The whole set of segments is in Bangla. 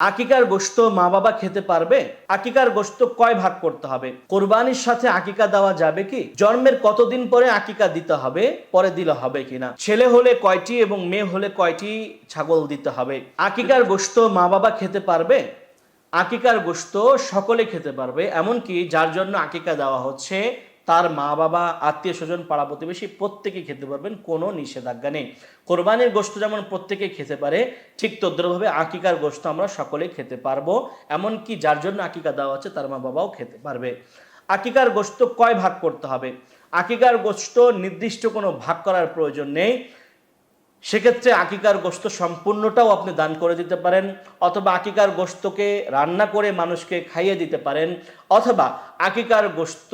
আকিকার গোশত মা বাবা খেতে পারবে? আকিকার গোশত কয় ভাগ করতে হবে? কোরবানির সাথে আকিকা দেওয়া যাবে কি? জন্মের কতদিন পরে আকিকা দিতে হবে? পরে দিলে হবে কিনা? ছেলে হলে কয়টি এবং মেয়ে হলে কয়টি ছাগল দিতে হবে? আকিকার গোশত মা বাবা খেতে পারবে? আকিকার গোশত সকলে খেতে পারবে, এমনকি যার জন্য আকিকা দেওয়া হচ্ছে তার মা বাবা, আত্মীয় স্বজন, পাড়া প্রতিবেশী প্রত্যেকে খেতে পারবেন, কোনো নিষেধাজ্ঞা নেই। কোরবানির গোশত যেমন প্রত্যেকে খেতে পারে, ঠিক তদ্রভাবে আকিকার গোস্ত আমরা সকলে খেতে পারব। এমনকি যার জন্য আকিকা দেওয়া আছে, তার মা বাবাও খেতে পারবে। আকিকার গোস্ত কয় ভাগ করতে হবে? আকিকার গোস্ত নির্দিষ্ট কোনো ভাগ করার প্রয়োজন নেই। সেক্ষেত্রে আকিকার গোস্ত সম্পূর্ণটাও আপনি দান করে দিতে পারেন, অথবা আকিকার গোশতকে রান্না করে মানুষকে খাইয়ে দিতে পারেন, অথবা আকিকার গোশত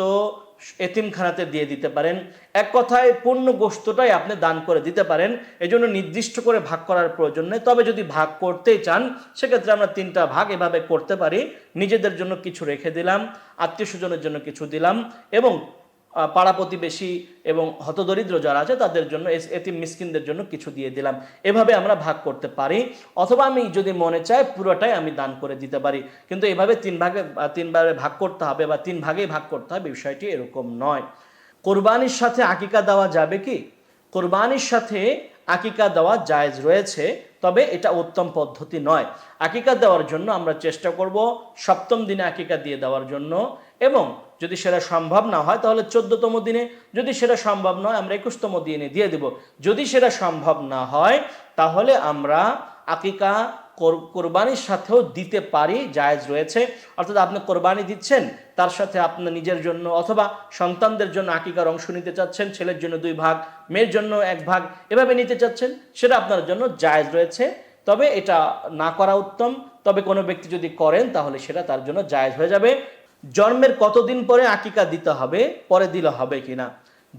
এতিমখানাতে দিয়ে দিতে পারেন। এক কথায়, পূর্ণ গোশতটাই আপনি দান করে দিতে পারেন, এজন্য নির্দিষ্ট করে ভাগ করার প্রয়োজন নেই। তবে যদি ভাগ করতেই চান, সেক্ষেত্রে আমরা তিনটা ভাগ এভাবে করতে পারি। নিজেদের জন্য কিছু রেখে দিলাম, আত্মীয় স্বজনের জন্য কিছু দিলাম, এবং পাড়া প্রতিবেশী এবং হতদরিদ্র যারা আছে, তাদের জন্য এতিম মিসকিনদের জন্য কিছু দিয়ে দিলাম। এভাবে আমরা ভাগ করতে পারি। অথবা আমি যদি মনে চাই, পুরোটাই আমি দান করে দিতে পারি। কিন্তু এভাবে তিন ভাগে তিনবারে ভাগ করতে হবে বা তিন ভাগেই ভাগ করতে হবে, বিষয়টি এরকম নয়। কোরবানির সাথে আকিকা দেওয়া যাবে কি? কোরবানির সাথে আকিকা দেওয়া জায়েজ রয়েছে, তবে এটা উত্তম পদ্ধতি নয়। আকিকা দেওয়ার জন্য আমরা চেষ্টা করব সপ্তম দিনে আকিকা দিয়ে দেওয়ার জন্য, এবং যদি সেটা সম্ভব না হয়, তাহলে চোদ্দতম দিনে। যদি সেটা সম্ভব নয়, আমরা একুশতম দিনে দিয়ে দেব। যদি সেটা সম্ভব না হয়, তাহলে আমরা আকিকা কোরবানির সাথেও দিতে পারি, জায়েজ রয়েছে। অর্থাৎ আপনি কোরবানি দিচ্ছেন, তার সাথে আপনার নিজের জন্য অথবা সন্তানদের জন্য আকিকার অংশ নিতে চাচ্ছেন, ছেলের জন্য দুই ভাগ, মেয়ের জন্য এক ভাগ, এভাবে নিতে চাচ্ছেন, সেটা আপনার জন্য জায়েজ রয়েছে। তবে এটা না করা উত্তম। তবে কোনো ব্যক্তি যদি করেন, তাহলে সেটা তার জন্য জায়েজ হয়ে যাবে। জন্মের কতদিন পরে আকিকা দিতে হবে, পরে দিলে হবে কিনা?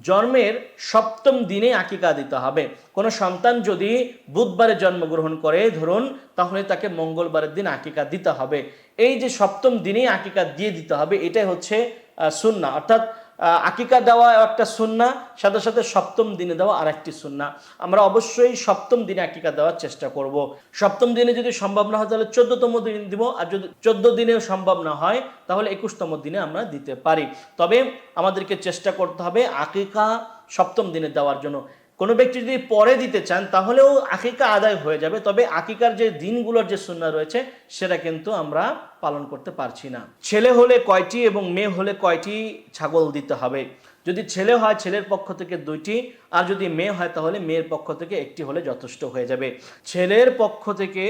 জন্মের সপ্তম দিনে আকিকা দিতে হবে। কোনো সন্তান যদি বুধবারে জন্মগ্রহণ করে, ধরুন, তাহলে তাকে মঙ্গলবারের দিন আকিকা দিতে হবে। এই যে সপ্তম দিনে আকিকা দিয়ে দিতে হবে, এটাই হচ্ছে সুন্না অর্থাৎ আকিকা দেওয়া একটা সুন্না, সাথে সাথে সপ্তম দিনে দেওয়া আর একটি সুন্না। আমরা অবশ্যই সপ্তম দিনে আকিকা দেওয়ার চেষ্টা করব। সপ্তম দিনে যদি সম্ভব না হয়, তাহলে চোদ্দতম দিন দিব। আর যদি চোদ্দ দিনেও সম্ভব না হয়, তাহলে একুশতম দিনে আমরা দিতে পারি। তবে আমাদেরকে চেষ্টা করতে হবে আকিকা সপ্তম দিনে দেওয়ার জন্য। কোনো ব্যক্তি যদি পরে দিতে চান, তাহলেও আকিকা আদায় হয়ে যাবে। তবে আকিকার যে দিনগুলোর যে সুন্না রয়েছে, সেটা কিন্তু আমরা পালন করতে পারছি না। ছেলে হলে কয়টি এবং মেয়ে হলে কয়টি ছাগল দিতে হবে? যদি ছেলে হয়, ছেলের পক্ষ থেকে দুইটি, আর যদি মেয়ে হয়, তাহলে মেয়ের পক্ষ থেকে একটি হলে যথেষ্ট হয়ে যাবে। ছেলের পক্ষ থেকে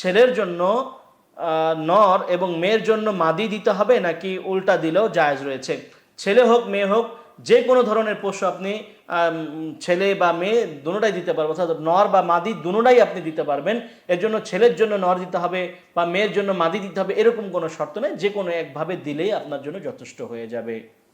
ছেলের জন্য নর এবং মেয়ের জন্য মাদি দিতে হবে, নাকি উল্টা দিলেও জায়জ রয়েছে? ছেলে হোক, মেয়ে হোক যে কোনো ধরনের পশু আপনি ছেলে বা মেয়ে দুটাই দিতে পারবেন, অর্থাৎ নর বা মাদি দুটাই আপনি দিতে পারবেন। এর জন্য ছেলের জন্য নর দিতে হবে বা মেয়ের জন্য মাদি দিতে হবে, এরকম কোনো শর্ত নেই যে কোনো একভাবে দিলেই আপনার জন্য যথেষ্ট হয়ে যাবে।